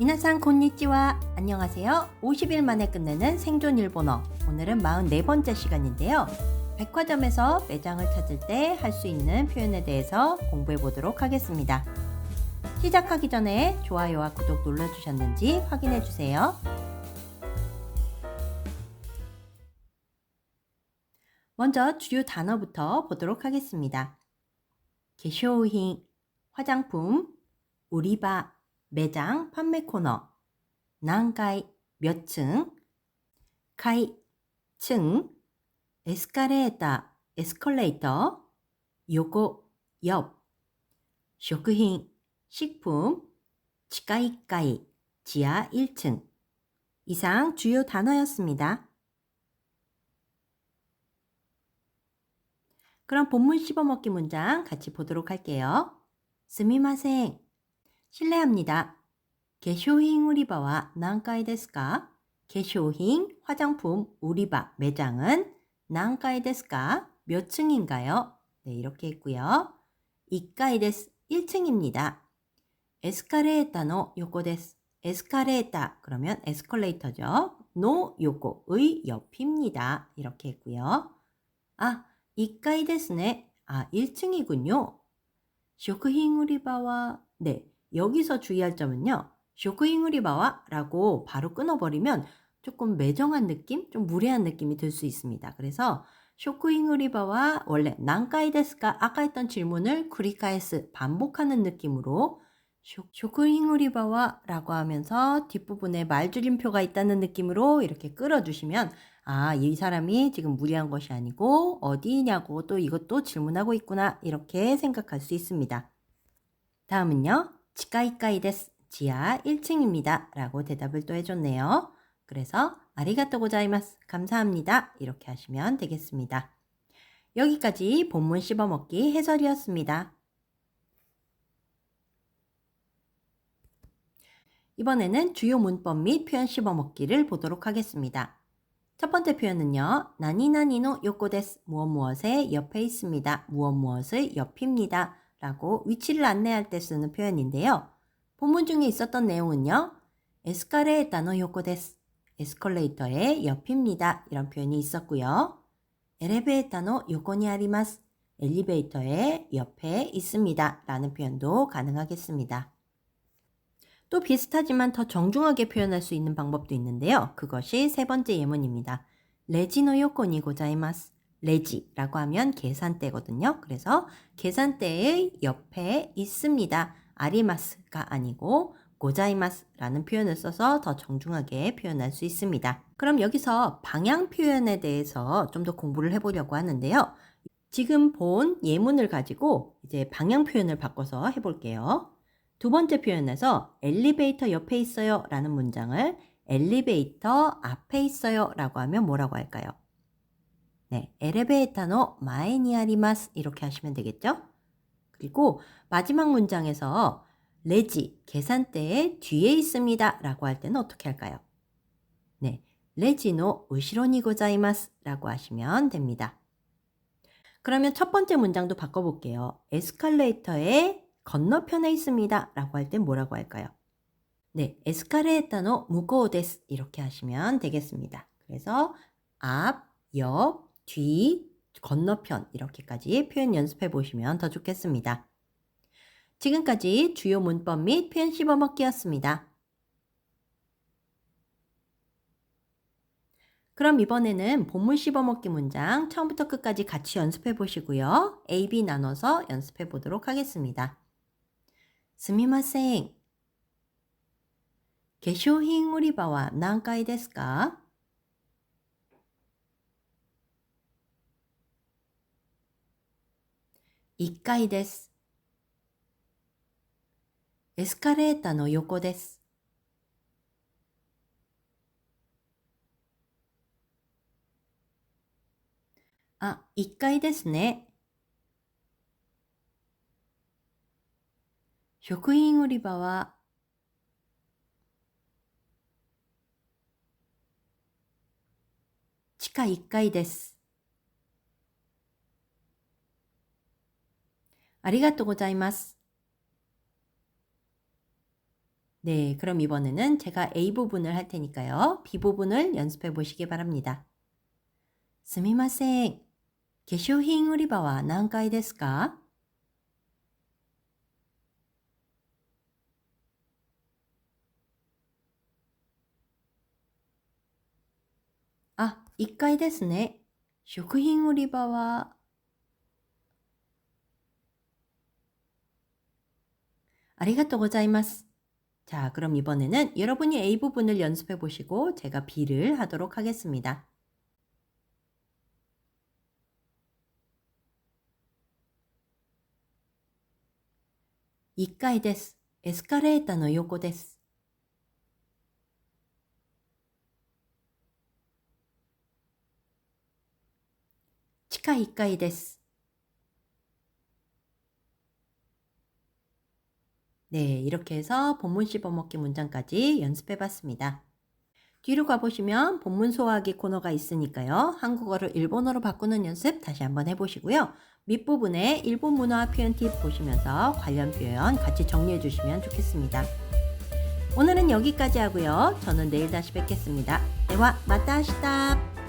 미나상 곤니찌와 안녕하세요. 50일 만에 끝내는 생존 일본어. 오늘은 44번째 시간인데요. 백화점에서 매장을 찾을 때 할 수 있는 표현에 대해서 공부해 보도록 하겠습니다. 시작하기 전에 좋아요와 구독 눌러주셨는지 확인해 주세요. 먼저 주요 단어부터 보도록 하겠습니다. 개쇼힌, 화장품, 우리바, 매장, 판매 코너, 난가이, 몇 층, 카이, 층, 에스카레이터, 에스컬레이터, 요고, 옆, 쇼크힌, 식품, 치카이까이, 지하 1층. 이상 주요 단어였습니다. 그럼 본문 씹어먹기 문장 같이 보도록 할게요. 스미마생. 실례합니다. 개쇼잉 우리바와 난카이 데스까? 개쇼잉 화장품 우리바 매장은 난카이 데스까? 몇 층인가요? 네, 이렇게 했고요. 이카이 데스 1층입니다. 에스카레이터노 요코 데스. 에스카레이터 그러면 에스컬레이터죠. 노 요코의 옆입니다. 이렇게 했고요. 아, 이카이 데스네. 아, 1층이군요. 쇼크힝 우리바와 네, 여기서 주의할 점은요. 쇼크힝 우리바와 라고 바로 끊어버리면 조금 매정한 느낌, 좀 무례한 느낌이 들 수 있습니다. 그래서 쇼크잉 우리바와 원래 난카이 데스까 아까 했던 질문을 쿠리카에스 반복하는 느낌으로 쇼크잉 우리바와 라고 하면서 뒷부분에 말줄임표가 있다는 느낌으로 이렇게 끌어주시면 아, 이 사람이 지금 무리한 것이 아니고 어디냐고 또 이것도 질문하고 있구나 이렇게 생각할 수 있습니다. 다음은요. 치카이카이 데스. 지하 1층입니다. 라고 대답을 또 해줬네요. 그래서 아리가또 고자이마스. 감사합니다. 이렇게 하시면 되겠습니다. 여기까지 본문 씹어먹기 해설이었습니다. 이번에는 주요 문법 및 표현 씹어먹기를 보도록 하겠습니다. 첫 번째 표현은요. 나니나니노 요코데스. 무엇 무엇의 옆에 있습니다. 무엇 무엇의 옆입니다. 라고 위치를 안내할 때 쓰는 표현인데요. 본문 중에 있었던 내용은요. 에스카레이타노 요코 데스. 에스컬레이터의 옆입니다. 이런 표현이 있었고요. 에레베이타노 요코니 아리마스. 엘리베이터의 옆에 있습니다. 라는 표현도 가능하겠습니다. 또 비슷하지만 더 정중하게 표현할 수 있는 방법도 있는데요. 그것이 세 번째 예문입니다. 레지노 요코니 고자이마스. 레지라고 하면 계산대거든요. 그래서 계산대의 옆에 있습니다. 아리마스가 아니고 고자이마스라는 표현을 써서 더 정중하게 표현할 수 있습니다. 그럼 여기서 방향 표현에 대해서 좀 더 공부를 해보려고 하는데요. 지금 본 예문을 가지고 이제 방향 표현을 바꿔서 해볼게요. 두 번째 표현에서 엘리베이터 옆에 있어요 라는 문장을 엘리베이터 앞에 있어요 라고 하면 뭐라고 할까요? 네, 엘리베이터노 마에니 아리마스 이렇게 하시면 되겠죠? 그리고 마지막 문장에서 레지 계산대에 뒤에 있습니다 라고 할 때는 어떻게 할까요? 네, 레지노 우시로니 고자이마스 라고 하시면 됩니다. 그러면 첫 번째 문장도 바꿔볼게요. 에스컬레이터에 건너편에 있습니다. 라고 할땐 뭐라고 할까요? 네, 에스카레이터노 무고데스 이렇게 하시면 되겠습니다. 그래서 앞, 옆, 뒤, 건너편 이렇게까지 표현 연습해 보시면 더 좋겠습니다. 지금까지 주요 문법 및 표현 씹어먹기였습니다. 그럼 이번에는 본문 씹어먹기 문장 처음부터 끝까지 같이 연습해 보시고요. A, B 나눠서 연습해 보도록 하겠습니다. すみません。化粧品売り場は何階ですか 1階です。エスカレーターの横です。あ、1階ですね。食品売り場は地下1階です。ありがとうございます。 네, 그럼 이번에는 제가 A 부분을 할 테니까요. B 부분을 연습해 보시기 바랍니다. すみません。化粧品売り場は何階ですか あ、1階ですね。食品売り場は、 아리가또 고자이마스. 자, 그럼 이번에는 여러분이 A 부분을 연습해 보시고 제가 B를 하도록 하겠습니다. 이까이 데스. 에스카레이터의 요코 데스. 치카 이까이 네, 이렇게 해서 본문 씹어먹기 문장까지 연습해 봤습니다. 뒤로 가보시면 본문 소화하기 코너가 있으니까요. 한국어를 일본어로 바꾸는 연습 다시 한번 해보시고요. 밑부분에 일본 문화 표현 팁 보시면서 관련 표현 같이 정리해 주시면 좋겠습니다. 오늘은 여기까지 하고요. 저는 내일 다시 뵙겠습니다. 대화 마타 시다.